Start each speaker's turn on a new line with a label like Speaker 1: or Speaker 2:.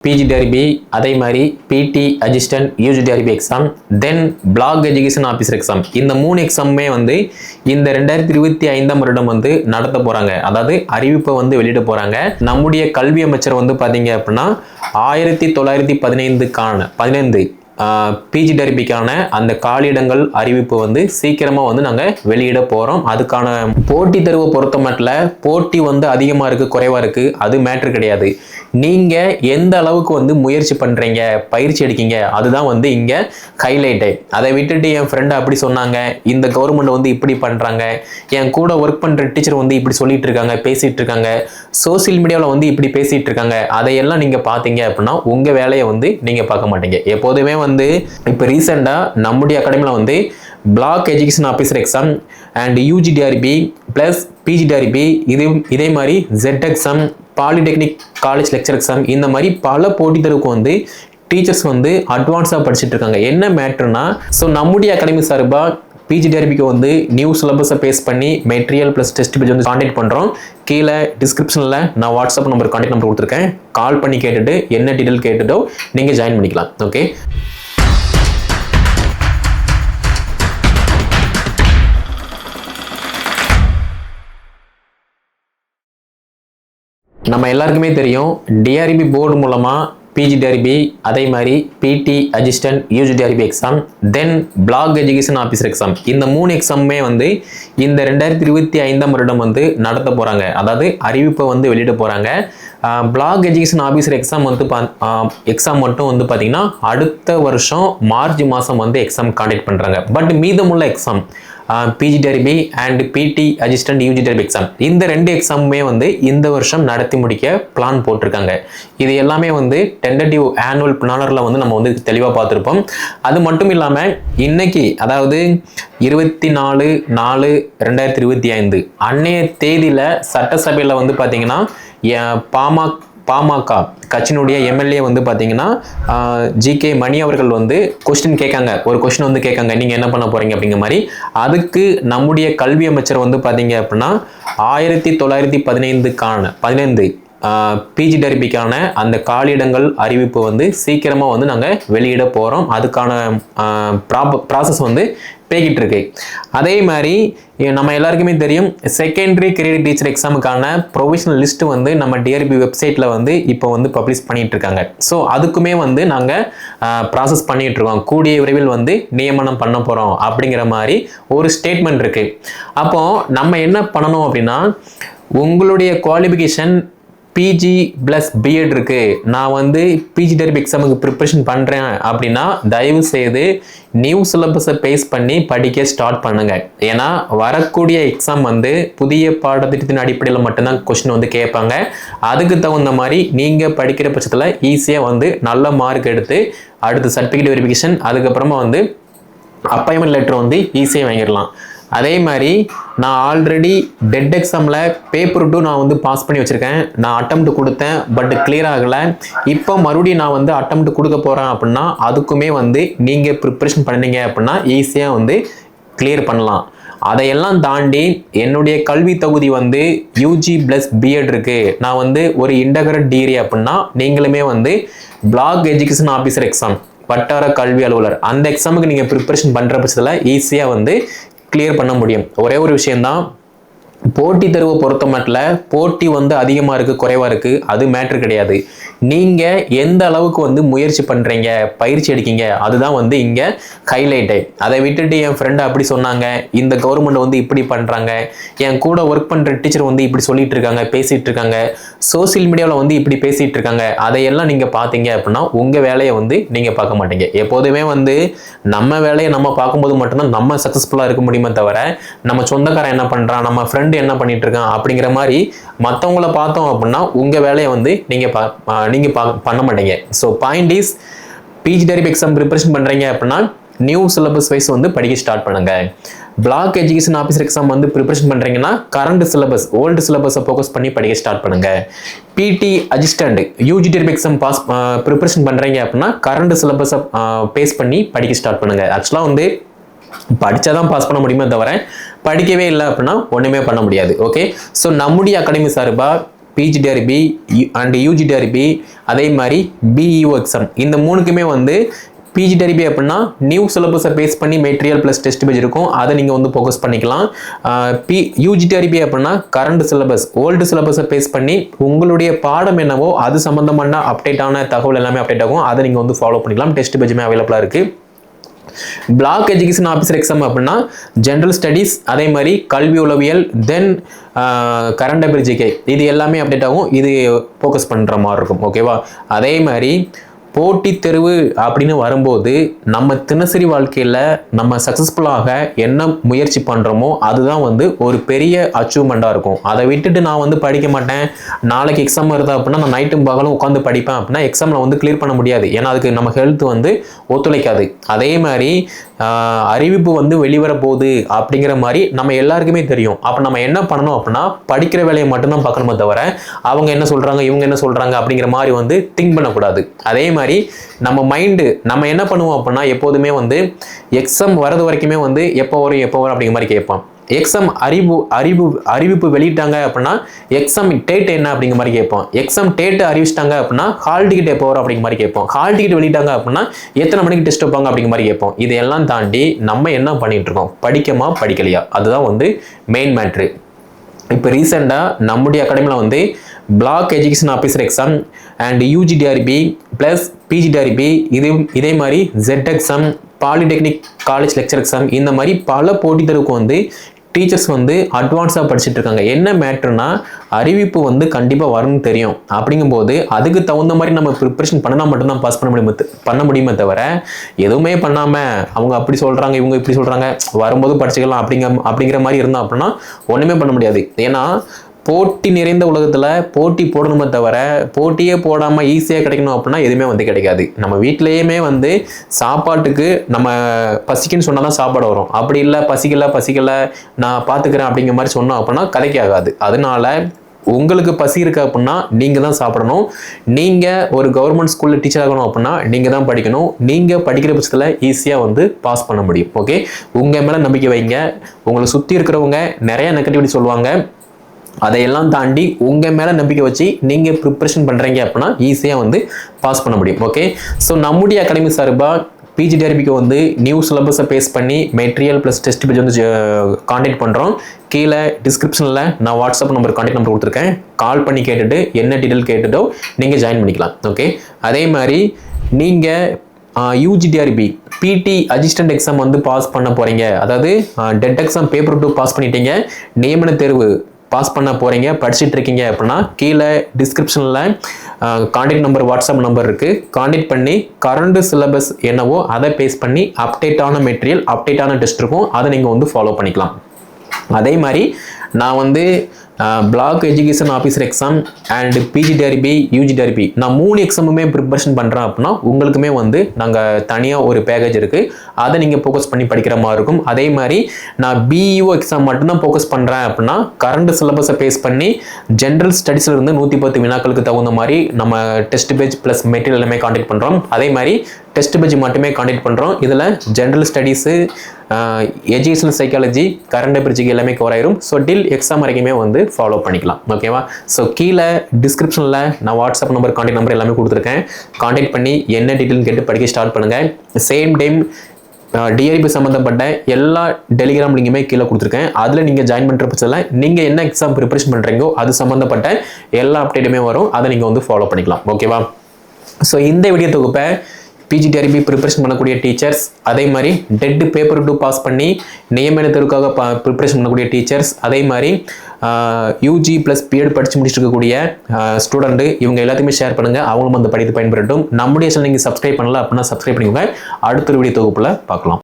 Speaker 1: PG TRB அதே மாதிரி BT assistant UG TRB exam then block education officer exam இந்த மூணு எக்ஸாமுமே வந்து இந்த ரெண்டாயிரத்தி இருபத்தி ஐந்தாம் வருடம் வந்து நடத்த போகிறாங்க அதாவது அறிவிப்பை வந்து வெளியிட போகிறாங்க நம்முடைய கல்வி அமைச்சர் வந்து பார்த்தீங்க அப்படின்னா ஆயிரத்தி தொள்ளாயிரத்தி பதினைந்துக்கான பதினைந்து பிஜி டெரிபிக்கான அந்த காலியிடங்கள் அறிவிப்பு வந்து சீக்கிரமாக வந்து நாங்கள் வெளியிட போகிறோம் அதுக்கான போட்டி தேர்வு பொறுத்த மட்டும் போட்டி வந்து அதிகமாக இருக்குது குறைவாக இருக்குது அது மேட்ரு கிடையாது. நீங்கள் எந்த அளவுக்கு வந்து முயற்சி பண்ணுறீங்க பயிற்சி எடுக்கீங்க அதுதான் வந்து இங்கே ஹைலைட்டு அதை விட்டுட்டு என் ஃப்ரெண்டு அப்படி சொன்னாங்க இந்த கவர்மெண்ட் வந்து இப்படி பண்ணுறாங்க என் கூட ஒர்க் பண்ணுற டீச்சர் வந்து இப்படி சொல்லிட்டு இருக்காங்க பேசிகிட்டு இருக்காங்க சோசியல் மீடியாவில் வந்து இப்படி பேசிகிட்டு இருக்காங்க அதையெல்லாம் நீங்கள் பார்த்தீங்க அப்படின்னா உங்கள் வேலையை வந்து நீங்கள் பார்க்க மாட்டீங்க. எப்போதுமே வந்து வந்து இப்போ ரீசெண்டாக நம்முடைய அகாடமியில் வந்து block education officer exam and UG TRB plus PG TRB இது இதே மாதிரி jet exam polytechnic college lecturer exam இந்த மாதிரி பல போட்டித் தேர்வுக்கு வந்து டீச்சர்ஸ் வந்து அட்வான்ஸாக படிச்சுட்டு இருக்காங்க. என்ன மேட்ருனா ஸோ நம்முடைய அகாடமி சார்பாக பிஜிடிஆர்பிக்கு வந்து நியூ சிலபஸை பேஸ் பண்ணி மெட்டீரியல் ப்ளஸ் டெஸ்ட் பேஜ் வந்து காண்டாக்ட் பண்ணுறோம் கீழே டிஸ்கிரிப்ஷனில் நான் வாட்ஸ்அப் நம்பர் காண்டாக்ட் நம்பர் கொடுத்துருக்கேன். கால் பண்ணி கேட்டுட்டு என்ன டீட்டெயில் கேட்டுட்டோ நீங்கள் ஜாயின் பண்ணிக்கலாம். ஓகே நம்ம எல்லாருக்குமே தெரியும் டிஆர்பி போர்டு மூலமாக பிஜி டிஆர்பி அதே மாதிரி BT assistant UG TRB exam then block education officer exam இந்த மூணு எக்ஸாமுமே வந்து இந்த ரெண்டாயிரத்தி இருபத்தி ஐந்தாம் வருடம் வந்து நடத்த போகிறாங்க அதாவது அறிவிப்பை வந்து வெளியிட போகிறாங்க பிளாக் எஜுகேஷன் ஆஃபீஸர் எக்ஸாம் வந்து எக்ஸாம் மட்டும் வந்து பார்த்திங்கன்னா அடுத்த வருஷம் மார்ச் மாதம் வந்து எக்ஸாம் காண்டக்ட் பண்ணுறாங்க பட் மீதமுள்ள exam PG TRB and BT assistant UG TRB exam இந்த ரெண்டு எக்ஸாமுமே வந்து இந்த வருஷம் நடத்தி முடிக்க பிளான் போட்டிருக்காங்க. இது எல்லாமே வந்து டென்டட்டிவ் ஆனுவல் பிளானரில் வந்து நம்ம வந்து தெளிவாக பார்த்துருப்போம். அது மட்டும் இல்லாமல் இன்னைக்கு அதாவது இருபத்தி நாலு நாலு ரெண்டாயிரத்தி இருபத்தி ஐந்து அன்னைய தேதியில் சட்டசபையில் வந்து பார்த்தீங்கன்னா பாமக பாமக கட்சியினுடைய எம்எல்ஏ வந்து பார்த்தீங்கன்னா ஜி கே மணி அவர்கள் வந்து கொஸ்டின் கேட்காங்க. ஒரு கொஸ்டின் வந்து கேட்காங்க. நீங்கள் என்ன பண்ண போகிறீங்க அப்படிங்கிற மாதிரி. அதுக்கு நம்முடைய கல்வி அமைச்சர் வந்து பார்த்தீங்க அப்படின்னா ஆயிரத்தி தொள்ளாயிரத்தி பதினைந்துக்கான பதினைந்து பிஜி டெரிபிக்கான அந்த காலியிடங்கள் அறிவிப்பு வந்து சீக்கிரமாக வந்து நாங்கள் வெளியிட போகிறோம் அதுக்கான ப்ராசஸ் வந்து போய்கிட்டு இருக்கு அதே மாதிரி நம்ம எல்லாருக்குமே தெரியும் செகண்டரி கெரியர் டீச்சர் எக்ஸாமுக்கான ப்ரொவிஷனல் லிஸ்ட் வந்து நம்ம டிஆர்பி வெப்சைட்டில் வந்து இப்போ வந்து பப்ளிஷ் பண்ணிட்டு இருக்காங்க ஸோ அதுக்குமே வந்து நாங்கள் ப்ராசஸ் பண்ணிட்டு இருக்கோம் கூடிய விரைவில் வந்து நியமனம் பண்ண போகிறோம் அப்படிங்கிற மாதிரி ஒரு ஸ்டேட்மெண்ட் இருக்கு. அப்போ நம்ம என்ன பண்ணணும் அப்படின்னா உங்களுடைய குவாலிஃபிகேஷன் பிஜி ப்ளஸ் பிஎட் இருக்கு. நான் வந்து பிஜி டெரிப் எக்ஸாமுக்கு ப்ரிப்பரேஷன் பண்ணுறேன் அப்படின்னா தயவு செய்து நியூ சிலபஸை பேஸ் பண்ணி படிக்க ஸ்டார்ட் பண்ணுங்க. ஏன்னா வரக்கூடிய எக்ஸாம் வந்து புதிய பாடத்திட்டத்தின் அடிப்படையில் மட்டும்தான் கொஸ்டின் வந்து கேட்பாங்க. அதுக்கு தகுந்த மாதிரி நீங்கள் படிக்கிற பட்சத்தில் ஈஸியாக வந்து நல்ல மார்க் எடுத்து அடுத்து சர்டிஃபிகேட் வெரிஃபிகேஷன் அதுக்கப்புறமா வந்து அப்பாயின்மெண்ட் லெட்டர் வந்து ஈஸியாக வாங்கிடலாம். அதே மாதிரி நான் ஆல்ரெடி டெட் எக்ஸாமில் பேப்பர் டூ நான் வந்து பாஸ் பண்ணி வச்சுருக்கேன். நான் அட்டம்ப்ட் கொடுத்தேன் பட் கிளியர் ஆகலை. இப்போ மறுபடியும் நான் வந்து அட்டம்ப்ட் கொடுக்க போகிறேன் அப்படின்னா அதுக்குமே வந்து நீங்கள் ப்ரிப்ரேஷன் பண்ணீங்க அப்படின்னா ஈஸியாக வந்து கிளியர் பண்ணலாம். அதையெல்லாம் தாண்டி என்னுடைய கல்வி தொகுதி வந்து யூஜி ப்ளஸ் பிஎட் இருக்குது நான் வந்து ஒரு இன்டகிரட் டிகிரி அப்படின்னா நீங்களுமே வந்து பிளாக் எஜுகேஷன் ஆஃபீஸர் எக்ஸாம் வட்டார கல்வி அலுவலர். அந்த எக்ஸாமுக்கு நீங்கள் ப்ரிப்பரேஷன் பண்ணுற பட்சத்தில் ஈஸியாக வந்து கிளியர் பண்ண முடியும். ஒரே ஒரு விஷயம்தான் போட்டி தேர்வை பொறுத்த மட்டில் போட்டி வந்து அதிகமாக இருக்குது குறைவாக இருக்குது அது மேட்ரு கிடையாது. நீங்கள் எந்த அளவுக்கு வந்து முயற்சி பண்ணுறீங்க பயிற்சி எடுக்கீங்க அதுதான் வந்து இங்கே ஹைலைட்டு அதை விட்டுட்டு என் ஃப்ரெண்டு அப்படி சொன்னாங்க இந்த கவர்மெண்ட் வந்து இப்படி பண்ணுறாங்க என் கூட ஒர்க் பண்ணுற டீச்சர் வந்து இப்படி சொல்லிட்டு இருக்காங்க பேசிகிட்டு இருக்காங்க சோசியல் மீடியாவில் வந்து இப்படி பேசிகிட்டு இருக்காங்க அதையெல்லாம் நீங்கள் பார்த்தீங்க அப்படின்னா உங்கள் வேலையை வந்து நீங்கள் பார்க்க மாட்டீங்க. எப்போதுமே வந்து நம்ம வேலையை நம்ம பார்க்கும்போது மட்டும்தான் நம்ம சக்ஸஸ்ஃபுல்லாக இருக்க முடியுமே தவிர நம்ம சொந்தக்காரன் என்ன பண்ணுறான் நம்ம ஃப்ரெண்ட் என்ன பண்ணிட்டு இருக்கான் அப்படிங்கிற மாதிரி மற்றவங்கள பார்த்தோம் அப்படின்னா உங்கள் வேலையை வந்து நீங்கள் பா நீங்கள் பா பண்ண மாட்டீங்க. So point is PG TRB exam preparation பண்ணுறீங்க அப்படின்னா நியூ சிலபஸ் வைஸ் வந்து படிக்க ஸ்டார்ட் பண்ணுங்க. பிளாக் எஜுகேஷன் ஆஃபீஸர் எக்ஸாம் வந்து ப்ரிப்பரேஷன் பண்ணுறீங்கன்னா கரண்ட் சிலபஸ் ஓல்டு சிலபஸை ஃபோக்கஸ் பண்ணி படிக்க ஸ்டார்ட் பண்ணுங்க. BT assistant UG TRB exam pass preparation பண்ணுறீங்க அப்படின்னா கரண்ட் சிலபஸை பேஸ் பண்ணி படிக்க ஸ்டார்ட் பண்ணுங்க. ஆக்சுவலாக வந்து படித்தா தான் பாஸ் பண்ண முடியுமே தவிர படிக்கவே இல்லை அப்படின்னா ஒன்றுமே பண்ண முடியாது ஓகே ஸோ நம்முடைய அகாடமி சார்பாக PG TRB and UG TRB அதே மாதிரி பிஇஓ எக்ஸாம் இந்த மூணுக்குமே வந்து பிஜிடிஆர்பி அப்படின்னா நியூ சிலபஸை பேஸ் பண்ணி மெட்டீரியல் ப்ளஸ் டெஸ்ட் பேஜ் இருக்கும். அதை நீங்கள் வந்து ஃபோக்கஸ் பண்ணிக்கலாம். பி யூஜிடிஆர்பி அப்படின்னா கரண்ட் சிலபஸ் ஓல்டு சிலபஸை பேஸ் பண்ணி உங்களுடைய பாடம் என்னவோ அது சம்மந்தமான அப்டேட்டான தகவல் எல்லாமே அப்டேட் ஆகும். அதை நீங்கள் வந்து ஃபாலோ பண்ணிக்கலாம். டெஸ்ட் பேஜுமே அவைலபிளாக இருக்குது பிளாக் எஜுகேஷன் ஆஃபீஸர் எக்ஸாம் அப்படின்னா ஜென்ரல் ஸ்டடீஸ் அதே மாதிரி கல்வி உளவியல் தென் கரண்ட் அபிர் ஜிகே இது எல்லாமே அப்டேட் ஆகும். இது ஃபோக்கஸ் பண்ணுற மாதிரி இருக்கும். ஓகேவா அதே மாதிரி போட்டித் தெருவு அப்படின்னு வரும்போது நம்ம தினசரி வாழ்க்கையில் நம்ம சக்ஸஸ்ஃபுல்லாக என்ன முயற்சி பண்ணுறோமோ அதுதான் வந்து ஒரு பெரிய அச்சீவ்மெண்ட்டாக இருக்கும். அதை விட்டுட்டு நான் வந்து படிக்க மாட்டேன். நாளைக்கு எக்ஸாம் வருது அப்படின்னா நான் நைட்டும் பகலும் உட்காந்து படிப்பேன் அப்படின்னா எக்ஸாமில் வந்து கிளியர் பண்ண முடியாது. ஏன்னா அதுக்கு நம்ம ஹெல்த் வந்து ஒத்துழைக்காது. அதே மாதிரி அறிவிப்பு வந்து வெளிவர போகுது அப்படிங்கிற மாதிரி நம்ம எல்லாருக்குமே தெரியும். அப்போ நம்ம என்ன பண்ணணும் அப்படின்னா படிக்கிற வேலையை மட்டும்தான் பார்க்கணுமே தவிர அவங்க என்ன சொல்கிறாங்க இவங்க என்ன சொல்கிறாங்க அப்படிங்கிற மாதிரி வந்து திங்க் பண்ணக்கூடாது. அதே மாதிரி நம்ம மைண்டு நம்ம என்ன பண்ணுவோம் அப்படின்னா எப்போதுமே வந்து எக்ஸாம் வரது வரைக்குமே வந்து எப்போ வரும் எப்போ வரும் அப்படிங்கிற மாதிரி கேட்பான். எக்ஸாம் அறிவு அறிவு அறிவிப்பு வெளியிட்டாங்க அப்படின்னா எக்ஸாம் டேட் என்ன அப்படிங்கிற மாதிரி கேட்போம். எக்ஸாம் டேட் அறிவிச்சிட்டாங்க அப்படின்னா ஹால் டிக்கெட் எப்போ வரும் அப்படிங்கிற மாதிரி கேட்போம். ஹால் டிக்கெட் வெளியிட்டாங்க அப்படின்னா எத்தனை மணிக்கு டெஸ்ட் வைப்பாங்க அப்படிங்கிற மாதிரி கேட்போம். இதையெல்லாம் தாண்டி நம்ம என்ன பண்ணிட்டு இருக்கோம்? படிக்கமா படிக்கலையா? அதுதான் வந்து மெயின் மேட்ரு இப்போ ரீசெண்டாக நம்முடைய அகாடமியில் வந்து block education officer exam and UG TRB plus PG TRB இது இதே மாதிரி jet exam polytechnic college lecturer exam இந்த மாதிரி பல போட்டித் தேர்வுக்கு வந்து டீச்சர்ஸ் வந்து அட்வான்ஸாக படிச்சுட்டு இருக்காங்க என்ன மேட்ருனா அறிவிப்பு வந்து கண்டிப்பாக வரும்னு தெரியும். அப்படிங்கும்போது அதுக்கு தகுந்த மாதிரி நம்ம ப்ரிப்பரேஷன் பண்ணால் மட்டும்தான் பாஸ் பண்ண முடியுமே பண்ண முடியுமே தவிர எதுவுமே பண்ணாமல் அவங்க அப்படி சொல்கிறாங்க இவங்க இப்படி சொல்கிறாங்க வரும்போது படிச்சுக்கலாம் அப்படிங்க அப்படிங்கிற மாதிரி இருந்தோம் அப்படின்னா ஒன்றுமே பண்ண முடியாது. ஏன்னா போட்டி நிறைந்த உலகத்தில் போட்டி போடணுமே தவிர போட்டியே போடாமல் ஈஸியாக கிடைக்கணும் அப்படின்னா எதுவுமே வந்து கிடைக்காது. நம்ம வீட்டிலேயுமே வந்து சாப்பாட்டுக்கு நம்ம பசிக்குன்னு சொன்னால் தான் சாப்பாடு வரும். அப்படி இல்லை பசிக்கல பசிக்கல நான் பார்த்துக்கிறேன் அப்படிங்கிற மாதிரி சொன்னோம் அப்படின்னா கதைக்கு ஆகாது அதனால உங்களுக்கு பசி இருக்கு அப்படின்னா நீங்கள் தான் சாப்பிடணும். நீங்கள் ஒரு கவர்மெண்ட் ஸ்கூலில் டீச்சர் ஆகணும் அப்படின்னா நீங்கள் தான் படிக்கணும். நீங்கள் படிக்கிற பட்சத்தில் ஈஸியாக வந்து பாஸ் பண்ண முடியும். ஓகே உங்கள் மேலே நம்பிக்கை வைங்க. உங்களை சுற்றி இருக்கிறவங்க நிறைய நெகட்டிவிட்டி சொல்லுவாங்க. அதையெல்லாம் தாண்டி உங்கள் மேலே நம்பிக்கை வச்சு நீங்கள் ப்ரிப்பரேஷன் பண்ணுறீங்க அப்படின்னா ஈஸியாக வந்து பாஸ் பண்ண முடியும். ஓகே ஸோ நம்முடைய அகாடமி சார்பாக பிஜிடிஆர்பிக்கு வந்து நியூ சிலபஸை பேஸ் பண்ணி மெட்டீரியல் ப்ளஸ் டெஸ்ட் பேஜ் வந்து காண்டாக்ட் பண்ணுறோம் கீழே டிஸ்கிரிப்ஷனில் நான் வாட்ஸ்அப் நம்பர் காண்டாக்ட் நம்பர் கொடுத்துருக்கேன். கால் பண்ணி கேட்டுட்டு என்ன டீட்டெயில் கேட்டுட்டோ நீங்கள் ஜாயின் பண்ணிக்கலாம். ஓகே அதே மாதிரி நீங்கள் யூஜிடிஆர்பி பிடி அசிஸ்டன்ட் எக்ஸாம் வந்து பாஸ் பண்ண போகிறீங்க அதாவது TET exam paper two pass பண்ணிட்டீங்க. நியமன தேர்வு பாஸ் பண்ண போகிறீங்க படிச்சுட்டு இருக்கீங்க அப்படின்னா கீழே டிஸ்கிரிப்ஷனில் காண்டாக்ட் நம்பர் வாட்ஸ்அப் நம்பர் இருக்குது காண்டாக்ட் பண்ணி கரண்ட் சிலபஸ் என்னவோ அதை பேஸ் பண்ணி அப்டேட்டான மெட்டீரியல் அப்டேட்டான டெஸ்ட் இருக்கும். அதை நீங்கள் வந்து ஃபாலோ பண்ணிக்கலாம். அதே மாதிரி நான் வந்து block education officer exam and PG TRB UG TRB நான் மூணு எக்ஸாமுமே ப்ரிப்பரேஷன் பண்ணுறேன் அப்படின்னா உங்களுக்குமே வந்து நாங்கள் தனியாக ஒரு பேக்கேஜ் இருக்குது அதை நீங்கள் ஃபோக்கஸ் பண்ணி படிக்கிற மாதிரி இருக்கும். அதே மாதிரி நான் பிஇஓ எக்ஸாம் மட்டும்தான் ஃபோக்கஸ் பண்ணுறேன் அப்படின்னா கரண்ட் சிலபஸை பேஸ் பண்ணி ஜென்ரல் ஸ்டடீஸில் இருந்து நூற்றி பத்து வினாக்களுக்கு தகுந்த மாதிரி நம்ம டெஸ்ட் பேஜ் ப்ளஸ் மெட்டீரியல் எல்லாமே காண்டாக்ட் பண்ணுறோம் அதே மாதிரி டெஸ்ட் பேஜ் மட்டுமே காண்டாக்ட் பண்ணுறோம் இதில் general studies educational psychology current பிரிட்ஜுக்கு எல்லாமே கவர் ஆயிரும். ஸோ டில் எக்ஸாம் வரைக்குமே வந்து ஃபாலோ பண்ணிக்கலாம். ஓகேவா ஸோ கீழே டிஸ்கிரிப்ஷனில் நான் வாட்ஸ்அப் நம்பர் காண்டாக்ட் நம்பர் எல்லாமே கொடுத்துருக்கேன். காண்டாக்ட் பண்ணி என்ன டீட்டெயில் கேட்டு படிக்க ஸ்டார்ட் பண்ணுங்கள் சேம் டைம் டிஆர்பி சம்மந்தப்பட்ட எல்லா டெலிகிராம் லிங்குமே கீழே கொடுத்துருக்கேன். அதில் நீங்கள் ஜாயின் பண்ணுற பட்சத்தில் நீங்கள் என்ன எக்ஸாம் ப்ரிப்பரேஷன் பண்ணுறீங்களோ அது சம்மந்தப்பட்ட எல்லா அப்டேட்டுமே வரும். அதை நீங்கள் வந்து ஃபாலோ பண்ணிக்கலாம். ஓகேவா ஸோ இந்த வீடியோ தொகுப்பை பிஜிடிஆர்பி ப்ரிப்பரேஷன் பண்ணக்கூடிய டீச்சர்ஸ் அதே மாதிரி டெட் பேப்பர் டூ பாஸ் பண்ணி நியமனத்திற்காக பா ப்ரிப்பரேஷன் பண்ணக்கூடிய டீச்சர்ஸ் அதே மாதிரி யூஜி ப்ளஸ் பிஎட் படித்து முடிச்சிருக்கக்கூடிய ஸ்டூடெண்ட்டு இவங்க எல்லாத்தையுமே ஷேர் பண்ணுங்கள் அவங்களும் அந்த படித்து பயன்பெறட்டும். நம்முடைய சேனல் நீங்கள் சப்ஸ்கிரைப் பண்ணல அப்படின்னா சப்ஸ்கிரைப் பண்ணிக்கோங்க. அடுத்த ஒரு வீடியோ தொகுப்பில் பார்க்கலாம்.